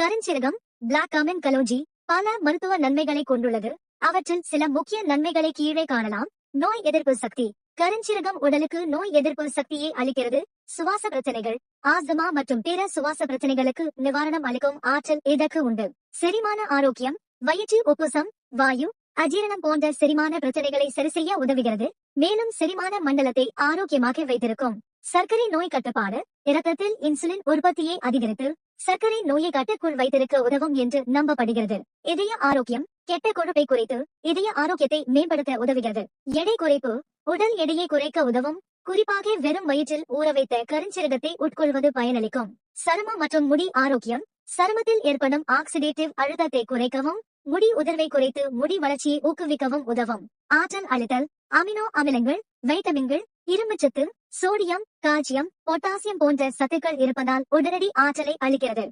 கருஞ்சீரகம் black common கலோஜி பல மருத்துவ நன்மைகளை கொண்டுள்ளது. அவற்றில் சில முக்கிய நன்மைகளை கீழே காணலாம். நோய் எதிர்ப்பு சக்தி. கருஞ்சீரகம் உடலுக்கு நோய் எதிர்ப்பு சக்தியை அளிக்கிறது. சுவாச பிரச்சனைகள். ஆஸ்துமா மற்றும் பிற சுவாச பிரச்சனைகளுக்கு நிவாரணம் அளிக்கும் ஆற்றல் இதற்கு உண்டு. செரிமான ஆரோக்கியம். வயிற்று உப்புசம் வாயு அஜீரணம் போன்ற செரிமான பிரச்சனைகளை சரி செய்ய உதவுகிறது. மேலும் செரிமான மண்டலத்தை ஆரோக்கியமாக வைத்திருக்கும். சர்க்கரை நோய் கட்டுப்பாடு. இரத்தத்தில் இன்சுலின் உற்பத்தியை அதிகரித்து சர்க்கரை நோயை கட்டுக்குள் வைத்திருக்க உதவும் என்று நம்பப்படுகிறது. இதய ஆரோக்கியம் கெட்ட கொழுப்பை குறைத்து இதய ஆரோக்கியத்தை மேம்படுத்த உதவுகிறது. எடை குறைப்பு உடல் எடையை குறைக்க உதவும் குறிப்பாக வெறும் வயிற்றில் ஊற வைத்த கருஞ்சீரகத்தை உட்கொள்வது பயனளிக்கும். சருமம் மற்றும் முடி ஆரோக்கியம் சருமத்தில் ஏற்படும் ஆக்சிடேட்டிவ் அழுத்தத்தை குறைக்கவும் முடி உதிர்வை குறைத்து முடி வளர்ச்சியை ஊக்குவிக்கவும் உதவும். ஆற்றல் அழுத்தல் அமினோ அமிலங்கள் வைட்டமின்கள் இரும்புச்சத்து சோடியம் கால்சியம் பொட்டாசியம் போன்ற சத்துக்கள் இருப்பதால் உடனடி ஆற்றலை அளிக்கிறது.